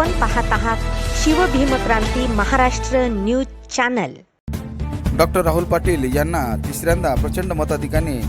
आपण पाहत आहात Shivbhimkranti Maharashtra news channel. Doctor Rahul Patil यांना तिसऱ्यांदा प्रचंड मताधिकाने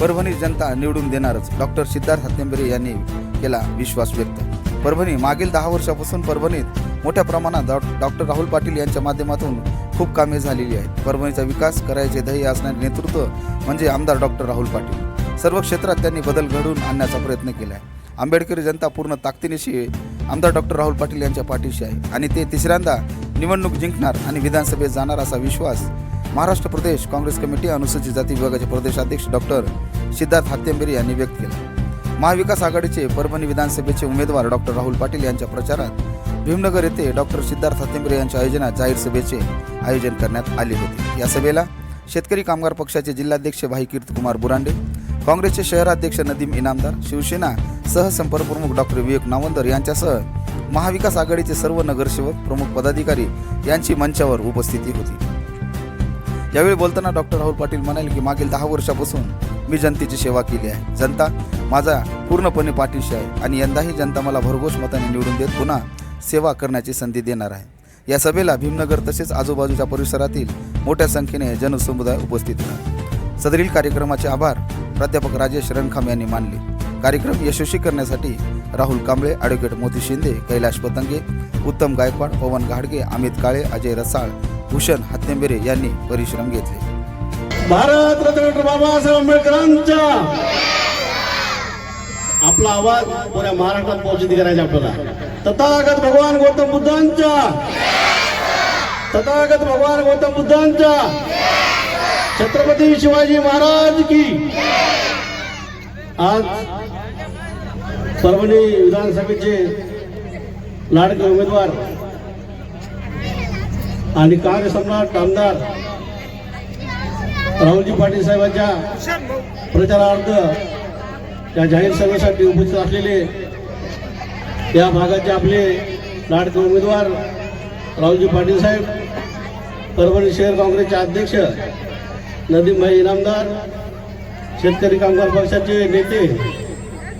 परभणी जनता निवडून देणारच डॉक्टर सिद्धार्थ हत्यंबरे यांनी केला विश्वास व्यक्त. परभणी मागील दहा वर्षापासून परभणीत मोठ्या प्रमाणात डॉ- डॉक्टर राहुल पाटील यांच्या माध्यमातून खूप कामे झालेली आहेत. परभणीचा विकास करायचे ध्येय असणारे नेतृत्व म्हणजे आमदार डॉक्टर राहुल पाटील. सर्व क्षेत्रात त्यांनी बदल घडवून आणण्याचा प्रयत्न केला आहे आंबेडकरी जनता पूर्ण ताकदीनिशी आमदार डॉक्टर राहुल पाटील यांच्या पाठीशी आहे. आणि ते तिसऱ्यांदा निवडणूक जिंकणार आणि विधानसभेत जाणार असा विश्वास महाराष्ट्र प्रदेश काँग्रेस कमिटी अनुसूचित जाती विभागाचे प्रदेशाध्यक्ष डॉक्टर सिद्धार्थ हत्तेंबेरे यांनी व्यक्त केला. महाविकास आघाडीचे परभणी विधानसभेचे उमेदवार डॉक्टर राहुल पाटील यांच्या प्रचारात भीमनगर येथे डॉक्टर सिद्धार्थ हत्तेंबरे यांच्या आयोजनात जाहीर सभेचे आयोजन करण्यात आले होते. या सभेला शेतकरी कामगार पक्षाचे जिल्हाध्यक्ष भाई कीर्तकुमार बुरांडे काँग्रेसचे शहराध्यक्ष नदीम इनामदार शिवसेना सहसंपर्कप्रमुख डॉक्टर विवेक नावंदर यांच्यासह महाविकास आघाडीचे सर्व नगरसेवक प्रमुख पदाधिकारी यांची मंचावर उपस्थिती होती. यावेळी बोलताना डॉक्टर राहुल पाटील म्हणाले की मागील दहा वर्षापासून मी जनतेची सेवा केली आहे. जनता माझा पूर्णपणे पाठीशी आहे आणि यंदाही जनता मला भरघोस मताने निवडून देत पुन्हा सेवा करण्याची संधी देणार आहे. या सभेला भीमनगर तसेच आजूबाजूच्या परिसरातील मोठ्या संख्येने जनसमुदाय उपस्थित होता. सदरील कार्यक्रमाचे आभार. प्राध्यापक राजेश रणखाम यांनी मानले. कार्यक्रम यशस्वी करण्यासाठी राहुल कांबळे ॲडव्होकेट मोती शिंदे कैलाश पतंगे उत्तम गायकवाड पवन घाडगे अमित काळे अजय रसाळ भूषण हत्यंबेरे यांनी परिश्रम घेतले. भारत रत्न बाबासाहेब आंबेडकरांचा आपला आवाज पुऱ्या महाराष्ट्रात पोहोचित करायचा आपल्याला. तथागत भगवान गौतम बुद्धांच्या तथागत भगवान गौतम बुद्धांच्या छत्रपती शिवाजी महाराज की. आज परभणी विधानसभेचे लाडके उमेदवार आणि कार्य सम्राट आमदार राहुलजी पाटील साहेबांच्या प्रचारार्थ त्या जाहीर सभेसाठी उपस्थित असलेले या भागाचे आपले लाडके उमेदवार राहुलजी पाटील साहेब परभणी शहर काँग्रेसचे अध्यक्ष नदीमभाई इनामदार शेतकरी कामगार पक्षाचे नेते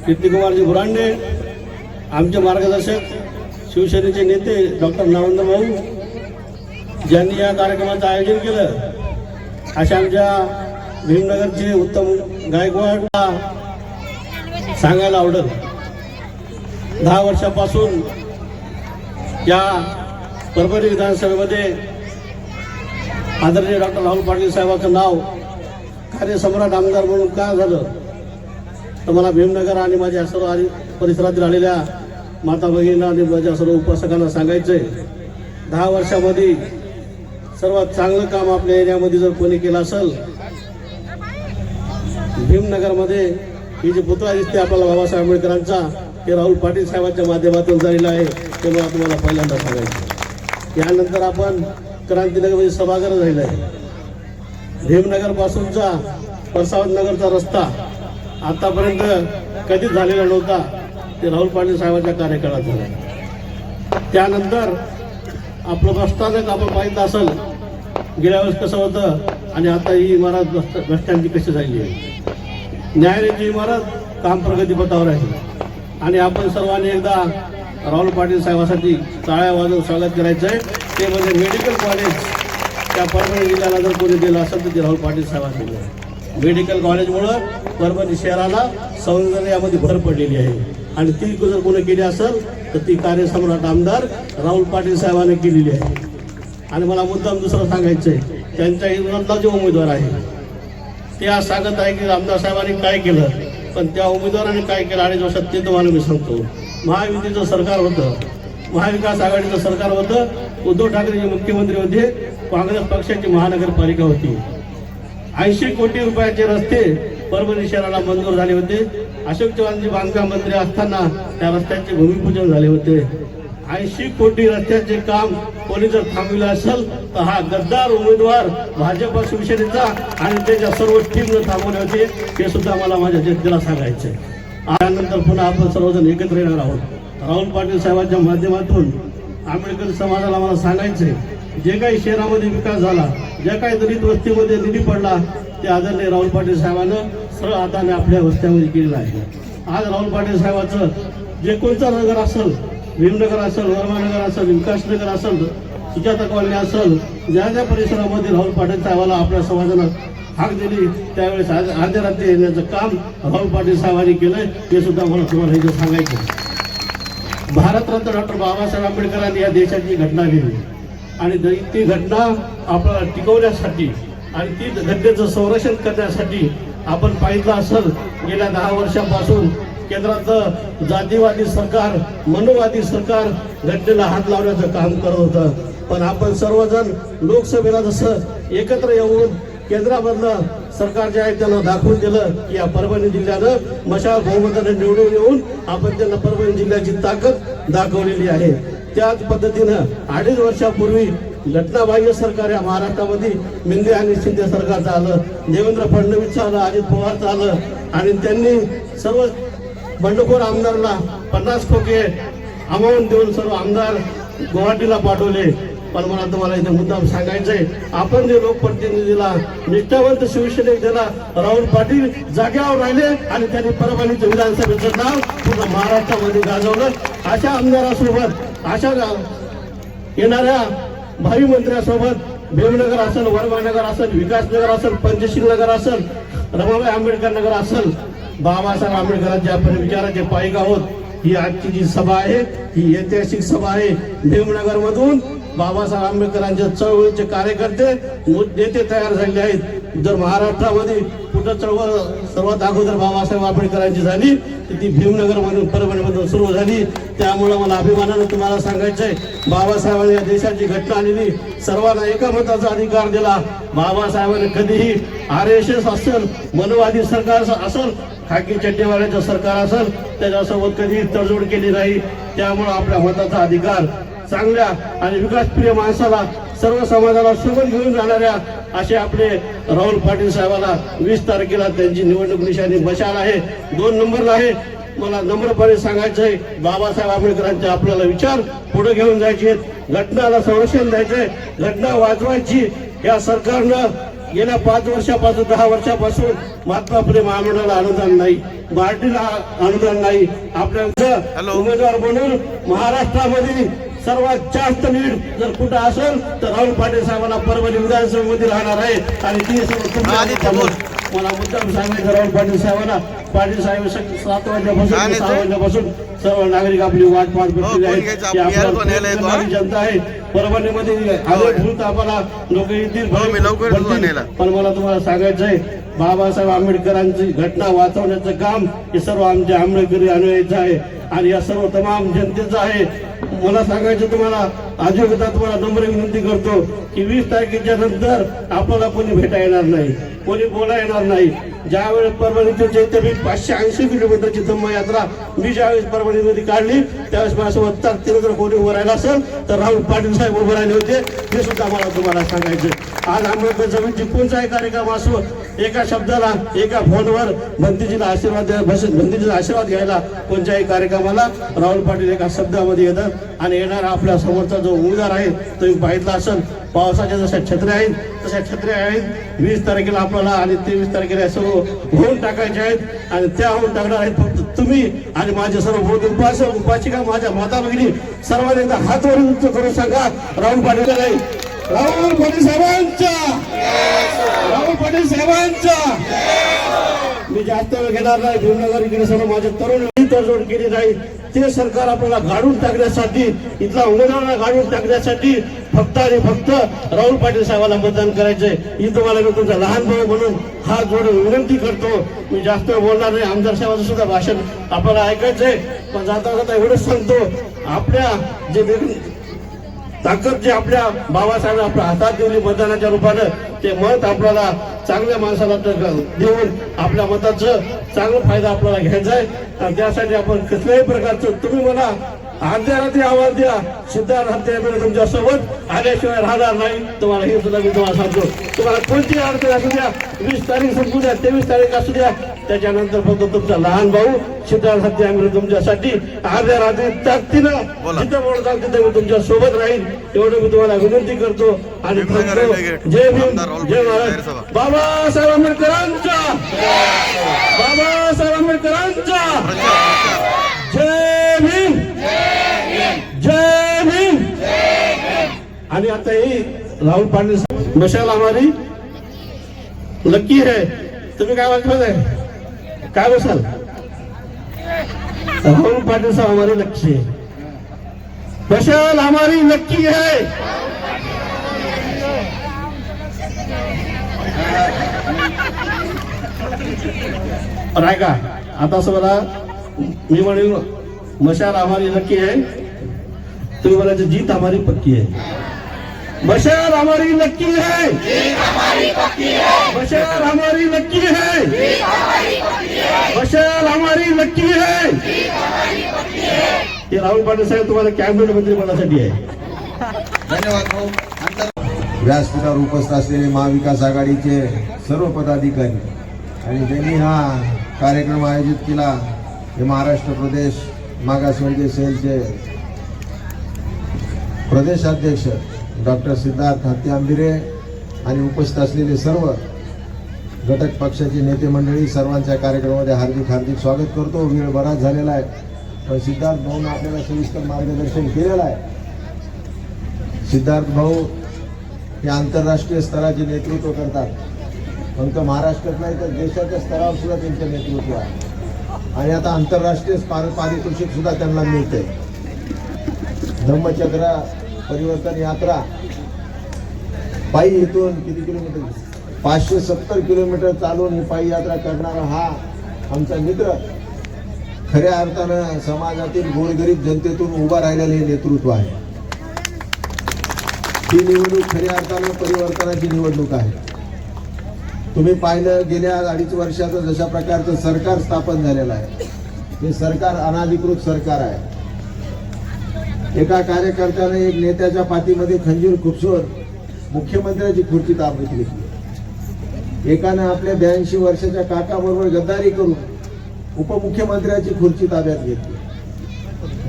कीर्तिकुमारजी बुरांडे आमचे मार्गदर्शक शिवसेनेचे नेते डॉक्टर नरेंद्र भाऊ ज्यांनी या कार्यक्रमाचं आयोजन केलं. अशा आमच्या भीमनगरचे उत्तम गायकवाड सांगायला आवडत दहा वर्षापासून या परभणी विधानसभेमध्ये आदरणीय डॉक्टर राहुल पाटील साहेबाचं नाव कार्यसम्राट आमदार म्हणून का झालं? तर मला भीमनगर आणि माझ्या सर्व परिसरातील आलेल्या माता भगिनींना आणि माझ्या सर्व उपासकांना सांगायचं आहे दहा वर्षामध्ये सर्वात चांगलं काम आपल्या एरियामध्ये जर कोणी केलं असेल भीमनगरमध्ये ही जी पुतळा दिसते आपल्याला बाबासाहेब आंबेडकरांचा हे राहुल पाटील साहेबांच्या माध्यमातून झालेलं आहे ते मला तुम्हाला पहिल्यांदा सांगायचं यानंतर आपण क्रांतीनगरमध्ये सभागृह झालेलं आहे. भीमनगर पासूनचा नगरचा रस्ता आतापर्यंत कधीच झालेला नव्हता. ते राहुल पाटील साहेबांच्या कार्यकाळात झाला. त्यानंतर आपलं बसस्थानक आपण पाहिलं असेल गेल्या वेळेस कसं होतं आणि आता ही इमारत बस बसस्टँडची कशी झाली आहे? न्यायालयाची इमारत काम प्रगतीपथावर आहे. आणि आपण सर्वांनी एकदा राहुल पाटील साहेबासाठी टाळ्या वाजवून स्वागत करायचं आहे. ते म्हणजे मेडिकल कॉलेज त्या परभणी जिल्ह्याला जर कोणी दिलं असेल तर ते राहुल पाटील साहेबांनी दिलं. मेडिकल कॉलेजमुळं परभणी शहराला सौंदर्यामध्ये भर पडलेली आहे. आणि ती जर कोणी केली असेल तर ती कार्यसम्राट आमदार राहुल पाटील साहेबांनी केलेली आहे. आणि मला मुद्दाम दुसरं सांगायचं आहे त्यांच्या विरोधातला जे उमेदवार आहे ते आज सांगत आहे की आमदार साहेबांनी काय केलं पण त्या उमेदवाराने काय केलं अडीच वर्षात ते तुम्हाला मी सांगतो. महायुतीचं सरकार होतं महाविकास आघाडीचं सरकार होतं उद्धव ठाकरे जे मुख्यमंत्री होते काँग्रेस पक्षाची महानगरपालिका होती. ऐंशी कोटी रुपयाचे रस्ते परभणी शहराला मंजूर झाले होते. अशोक चव्हाणजी बांधकाम मंत्री असताना त्या रस्त्याचे भूमिपूजन झाले होते. ऐंशी कोटी रस्त्याचे काम कोणी जर थांबविलं असेल तर हा गद्दार उमेदवार भाजप शिवसेनेचा आणि त्याच्या सर्व टीमनं थांबवले होते. हे सुद्धा मला माझ्या जनतेला सांगायचे त्यानंतर पुन्हा आपण सर्वजण एकत्र येणार आहोत. राहुल पाटील साहेबांच्या माध्यमातून आंबेडकर समाजाला मला सांगायचंय जे काही शहरामध्ये विकास झाला ज्या काही दलित वस्तीमध्ये निधी पडला ते आदरणीय राहुल पाटील साहेबांना सरळ हाताने आपल्या वस्त्यामध्ये केलेलं आहे. आज राहुल पाटील साहेबाचं जे कोणतं नगर असेल भीमनगर असेल वर्मानगर असेल विकासनगर असेल सुजाता कॉलनी असेल ज्या ज्या परिसरामध्ये राहुल पाटील साहेबाला आपल्या समाजानं हाक दिली त्यावेळेस आज- अर्ध्या रात्री येण्याचं काम राहुल पाटील साहेबांनी केलंय ते सुद्धा मला तुम्हाला इथं सांगायचं भारतरत्न डॉक्टर बाबासाहेब आंबेडकरांनी या देशाची घटना लिहिली आणि ती घटना आपल्याला टिकवण्यासाठी आणि ती घटनेचं संरक्षण करण्यासाठी आपण पाहिलं असेल गेल्या दहा वर्षापासून केंद्रात जातीवादी सरकार मनोवादी सरकार घटनेला हात लावण्याचं काम करत होतं. पण आपण सर्वजण लोकसभेला जसं एकत्र येऊन केंद्रामधलं सरकार जे आहे त्यांना दाखवून दिलं की या परभणी जिल्ह्यानं मशाल बहुमताने निवडून येऊन आपण त्यांना परभणी जिल्ह्याची ताकद दाखवलेली आहे. त्याच पद्धतीनं अडीच वर्षापूर्वी घटनाबाह्य सरकार या महाराष्ट्रामध्ये मिंदे आणि शिंदे सरकारचं आलं देवेंद्र फडणवीसचं आलं अजित पवारचं आलं आणि त्यांनी सर्व बंडखोर आमदारला पन्नास खोके अमाऊंट देऊन सर्व आमदार गुवाहाटीला पाठवले. पण मला तुम्हाला इथे मुद्दाम सांगायचंय. आपण जे लोकप्रतिनिधीला निष्ठावंत शिवसेनेक दिला राहुल पाटील जाग्यावर राहिले आणि त्यांनी परभणीचं विधानसभेचं नाव पूर्ण महाराष्ट्रामध्ये गाजवलं. अशा आमदारासोबत अशा येणाऱ्या भावी मंत्र्यासोबत भीमनगर असेल वर्मानगर असेल विकासनगर असेल पंचशील नगर असेल रमाबाई आंबेडकर नगर असेल बाबासाहेब आंबेडकरांच्या आपण विचाराचे पायिक आहोत ही आजची जी सभा आहे ही ऐतिहासिक सभा आहे. भीमनगर मधून बाबासाहेब आंबेडकरांच्या चळवळीचे कार्यकर्ते नेते तयार झाले आहेत. जर महाराष्ट्रामध्ये कुठं चळवळ सर्वात अगोदर बाबासाहेब आंबेडकरांची झाली तर ती भीमनगर म्हणून परभणीमधून सुरू झाली. त्यामुळे मला अभिमानानं तुम्हाला सांगायचंय बाबासाहेबांनी या देशाची घटना आणली. सर्वांना एका मताचा अधिकार दिला. बाबासाहेबांनी कधीही आर एस एस असेल मनवादी सरकार असेल खाकी चड्डेवाड्याचं सरकार असेल त्याच्यासोबत कधीही तडजोड केली नाही. त्यामुळे आपल्या मताचा अधिकार चांगल्या आणि विकासप्रिय माणसाला सर्व समाजाला सोबत घेऊन जाणाऱ्या असे आपले राहुल पाटील साहेबाला वीस तारखेला त्यांची निवडणूक निशाणी बशाल आहे. दोन नंबरला आहे. मला नम्रपणे सांगायचं आहे बाबासाहेब आंबेडकरांचे आपल्याला विचार पुढे घेऊन जायचे आहेत. घटनाला संरक्षण द्यायचंय. घटना वाचवायची या सरकारनं गेल्या पाच वर्षापासून दहा वर्षापासून महात्मा फुले महामंडळाला अनुदान नाही. पार्टीला अनुदान नाही. आपल्या उमेदवार म्हणून महाराष्ट्रामध्ये सर्वात जास्त लीड जर कुठं असेल तर राहुल पाटील साहेबांना परभणी विधानसभेमध्ये राहणार आहे आणि ती मला मुद्दाम सांगायचं राहुल पाटील साहेबांना. पाटील साहेब सात वाजल्यापासून सहा वाजल्यापासून सर्व नागरिक आपली वाट पाहत बसलेले हा? करणारी जनता आहे. परभणीमध्ये आले भूत आम्हाला लोक येतील हो. पण मला तुम्हाला सांगायचंय बाबासाहेब आंबेडकरांची घटना वाचवण्याचं काम हे सर्व आमचे आंबेडकरी अनुयायीचं आहे. आणि या सर्व तमाम जनतेचं आहे. मला सांगायचं तुम्हाला आजोगता तुम्हाला नम्र विनंती करतो की वीस तारखेच्या नंतर आपल्याला कोणी भेटा येणार नाही कोणी बोला येणार नाही. ज्यावेळेस परभणीचे चैत्य पाचशे ऐंशी किलोमीटरची धम्म यात्रा मी ज्यावेळेस परभणीमध्ये काढली त्यावेळेस माझ्यासोबत ताकदीनं जर कोणी उभं राहिलं असेल तर राहुल पाटील साहेब उभं राहिले होते. ते सुद्धा मला तुम्हाला सांगायचं आज आंबेडकर जमीनची कोणताही कार्यक्रम असो एका शब्दाला एका फोनवर भंतीजीला आशीर्वाद द्या भस- आशीर्वाद घ्यायला कोणत्याही कार्यक्रमाला राहुल पाटील एका शब्दामध्ये येतात आणि येणारा आपल्या समोरचा जो उमेदवार आहे तो तुम्ही पाहितला असेल. पावसाच्या जशा छत्र्या आहेत तशा छत्र्या आहेत. वीस तारखेला आपल्याला आणि तेवीस तारखेला सर्व होऊन टाकायचे आहेत. आणि त्या होऊन टाकणार आहेत फक्त तुम्ही आणि माझे सर्व बौद्ध उपासक उपासिका माझ्या माता भगिनी सर्वांनी एकदा हात वर उंच करून सांगा राहुल पाटील नाही राहुल पाटील साहेबांच्या! राहुल पाटील साहेबांच्या! मी जास्त वेळ घेणार नाही भीमनगर इकडे सर्व माझे तरुण तडजोड केली नाही ते सरकार आपल्याला गाडून टाकण्यासाठी इथला उमेदवारांना गाडून टाकण्यासाठी फक्त आणि फक्त राहुल पाटील साहेबांना मतदान करायचंय. ही तुम्हाला मी तुमचा लहान भाऊ म्हणून हात जोडून विनंती करतो. मी जास्त वेळ बोलणार नाही आमदार साहेबांचं सुद्धा भाषण आपल्याला ऐकायचंय. पण जाता जाता एवढंच सांगतो आपल्या जे ताकद जे आपल्या बाबासाहेब आपल्या हातात दिली मतदानाच्या रूपानं ते मत आपल्याला चांगल्या माणसाला देऊन आपल्या मताचं चांगला फायदा आपल्याला घ्यायचा आहे. आणि त्यासाठी आपण कसल्याही प्रकारचं तुम्ही मला अर्ध्या रात्री आवाज द्या. सिद्धार्थ हत्यामध्ये तुमच्यासोबत. आल्याशिवाय राहणार नाही. तुम्हाला हे सुद्धा मी तुम्हाला सांगतो. तुम्हाला कोणती अडचण असू द्या वीस तारीख संपू द्या तेवीस तारीख असू द्या. त्याच्यानंतर फक्त तुमचा लहान भाऊ सिद्धार्थ हत्यामध्ये तुमच्यासाठी. अर्ध्या रात्री ताकदीनं. जिथं बोलताल तिथे मी तुमच्यासोबत राहील एवढं मी तुम्हाला विनंती करतो आणि. जय भीम जय महाराज. बाबासाहेब आंबेडकरांच्या बाबासाहेब प्रचार. जय भीम जय भीम आणि आता ही राहुल पांडे मशाल हमारी. लक्की है. तुम्ही काय वाटत काय बसाल? राहुल पाटील साहब हमारी लक्ष्य है. मशाल हमारी लक्की है. राय का आता असं मला मी म्हणेल मशाल हमारी लक्की है. तुम्ही म्हणायचं जीत हमारी पक्की आहे बशर हमारी नक्की है। बशर हमारी नक्की है। बशर हमारी नक्की है। हे राहुल पाटील साहेब तुम्हाला कॅबिनेट मंत्री पदासाठी आहे. धन्यवाद भाऊ. व्यासपीठावर उपस्थित असलेले महाविकास आघाडीचे सर्व पदाधिकारी आणि त्यांनी हा कार्यक्रम आयोजित केला हे महाराष्ट्र प्रदेश मागासवर्गीय सेलचे प्रदेशाध्यक्ष डॉक्टर सिद्धार्थ हत्ती आंबिरे आणि उपस्थित असलेले सर्व घटक पक्षाचे नेते मंडळी सर्वांच्या कार्यक्रमामध्ये हार्दिक हार्दिक स्वागत करतो. वेळ बराच झालेला आहे पण सिद्धार्थ भाऊनं आपल्याला सविस्तर मार्गदर्शन केलेलं आहे. सिद्धार्थ भाऊ हे आंतरराष्ट्रीय स्तराचे नेतृत्व करतात. फक्त महाराष्ट्रात नाही तर देशाच्या स्तरावर सुद्धा त्यांचं नेतृत्व आहे. आणि आता आंतरराष्ट्रीय पार पारितोषिक सुद्धा त्यांना मिळते धम्मचक्र परिवर्तन यात्रा. पायी इथून किती किलोमीटर? पाचशे सत्तर किलोमीटर चालून ही पायी यात्रा करणारा हा आमचा मित्र. खऱ्या अर्थानं समाजातील गोरगरीब जनतेतून उभा राहिलेलं हे नेतृत्व आहे. ही निवडणूक खऱ्या अर्थानं परिवर्तनाची निवडणूक आहे. तुम्ही पाहिलं गेल्या अडीच वर्षाचं जशा प्रकारचं सरकार स्थापन झालेलं आहे. हे सरकार अनाधिकृत सरकार आहे. एका कार्यकर्त्याने एक नेत्याच्या पाठीमध्ये खंजीर खुपसून मुख्यमंत्र्याची खुर्ची ताब्यात घेतली. एकानं आपल्या ब्याऐंशी वर्षाच्या काकाबरोबर गद्दारी करून उपमुख्यमंत्र्याची खुर्ची ताब्यात घेतली.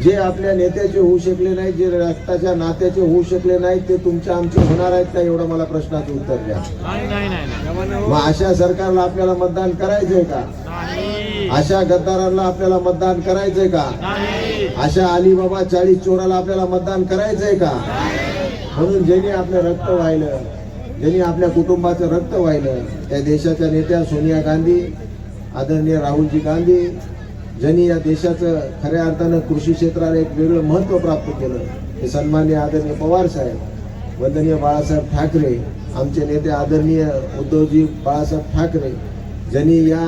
जे आपल्या नेत्याचे होऊ शकले नाही जे रक्ताच्या नात्याचे होऊ शकले नाहीत ते तुमच्या आमचे होणार आहेत का एवढं मला प्रश्नाचं उत्तर द्या. मग अशा सरकारला आपल्याला मतदान करायचंय का? अशा गद्दारांना आपल्याला मतदान करायचंय का? अशा अलीबाबा चाळीस चोराला आपल्याला मतदान करायचंय का? म्हणून ज्यांनी आपलं रक्त वाहिलं ज्यांनी आपल्या कुटुंबाचं रक्त वाहिलं त्या देशाच्या नेत्या सोनिया गांधी आदरणीय राहुलजी गांधी ज्यांनी या देशाचं खऱ्या अर्थानं कृषी क्षेत्राला एक वेगळं महत्त्व प्राप्त केलं हे सन्मान्य आदरणीय पवार साहेब वंदनीय बाळासाहेब ठाकरे आमचे नेते आदरणीय उद्धवजी बाळासाहेब ठाकरे ज्यांनी या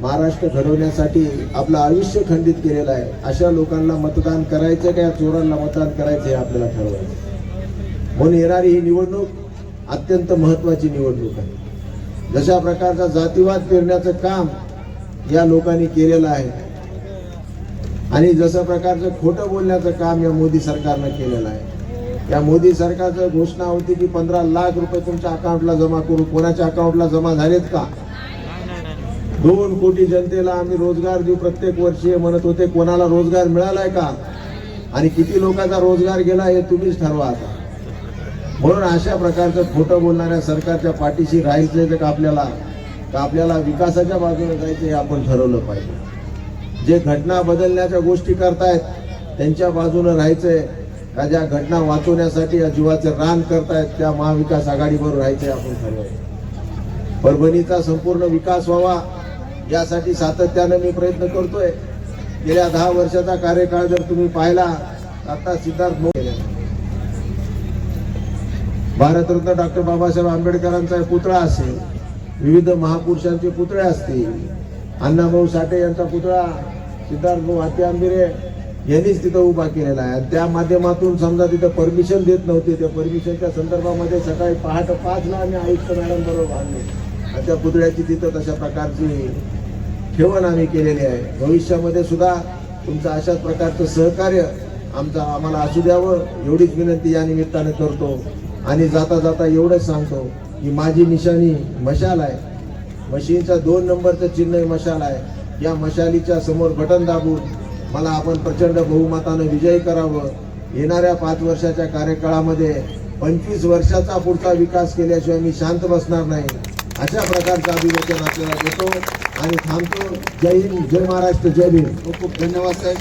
महाराष्ट्र घडवण्यासाठी आपलं आयुष्य खंडित केलेलं आहे. अशा लोकांना मतदान करायचं का या चोरांना मतदान करायचं हे आपल्याला ठरवायचं म्हणून येणारी ही निवडणूक अत्यंत महत्वाची निवडणूक आहे. जशा प्रकारचा जातीवाद पेरण्याचं काम या लोकांनी केलेलं आहे आणि जशा प्रकारचं खोटं बोलण्याचं काम या मोदी सरकारनं केलेलं आहे. या मोदी सरकारचं घोषणा होती की पंधरा लाख रुपये तुमच्या अकाउंटला जमा करू. कोणाच्या अकाउंटला जमा झालेत का? दोन कोटी जनतेला आम्ही रोजगार देऊ प्रत्येक वर्षी. म्हणत होते कोणाला रोजगार मिळालाय का? आणि किती लोकांचा रोजगार गेला हे तुम्हीच ठरवा आता. म्हणून अशा प्रकारचं खोटं बोलणाऱ्या सरकारच्या पाठीशी राहायचं का आपल्याला? का आपल्याला विकासाच्या बाजूने जायचं हे आपण ठरवलं पाहिजे. जे घटना बदलण्याच्या गोष्टी करतायत त्यांच्या बाजूने राहायचंय का ज्या घटना वाचवण्यासाठी या जीवाचे रान करतायत त्या महाविकास आघाडीवर राहायचंय आपण ठरवायचं परभणीचा संपूर्ण विकास व्हावा. यासाठी सातत्यानं मी प्रयत्न करतोय गेल्या दहा वर्षाचा कार्यकाळ जर तुम्ही पाहिला आता सिद्धार्थ मोरे भारतरत्न डॉक्टर बाबासाहेब आंबेडकरांचा पुतळा असेल विविध महापुरुषांचे पुतळे असतील अण्णाभाऊ साठे यांचा पुतळा सिद्धार्थ भाऊ हाती आंबिरे यांनीच तिथं उभा केलेला आहे. आणि त्या माध्यमातून समजा तिथं परमिशन देत नव्हते त्या परमिशनच्या संदर्भामध्ये सकाळी पहाटे पाचला आम्ही आयुक्त मॅडम बरोबर आणले त्या पुतळ्याची तिथं तशा प्रकारची ठेवण आम्ही केलेली आहे. भविष्यामध्ये सुद्धा तुमचं अशाच प्रकारचं सहकार्य आमचा आम्हाला असू द्यावं एवढीच विनंती या निमित्ताने करतो. आणि जाता जाता एवढंच सांगतो की माझी निशाणी मशाल आहे. मशीनचा दोन नंबरचं चिन्ह मशाल आहे. या मशालीच्या समोर बटन दाबून मला आपण प्रचंड बहुमतानं विजयी करावं. येणाऱ्या पाच वर्षाच्या कार्यकाळामध्ये पंचवीस वर्षाचा पुढचा विकास केल्याशिवाय मी शांत बसणार नाही. अशा प्रकारचं अभिवचन आपल्याला देतो. आणि थांबतो. जय हिंद जय महाराष्ट्र जय भीम. खूप खूप धन्यवाद साहेब.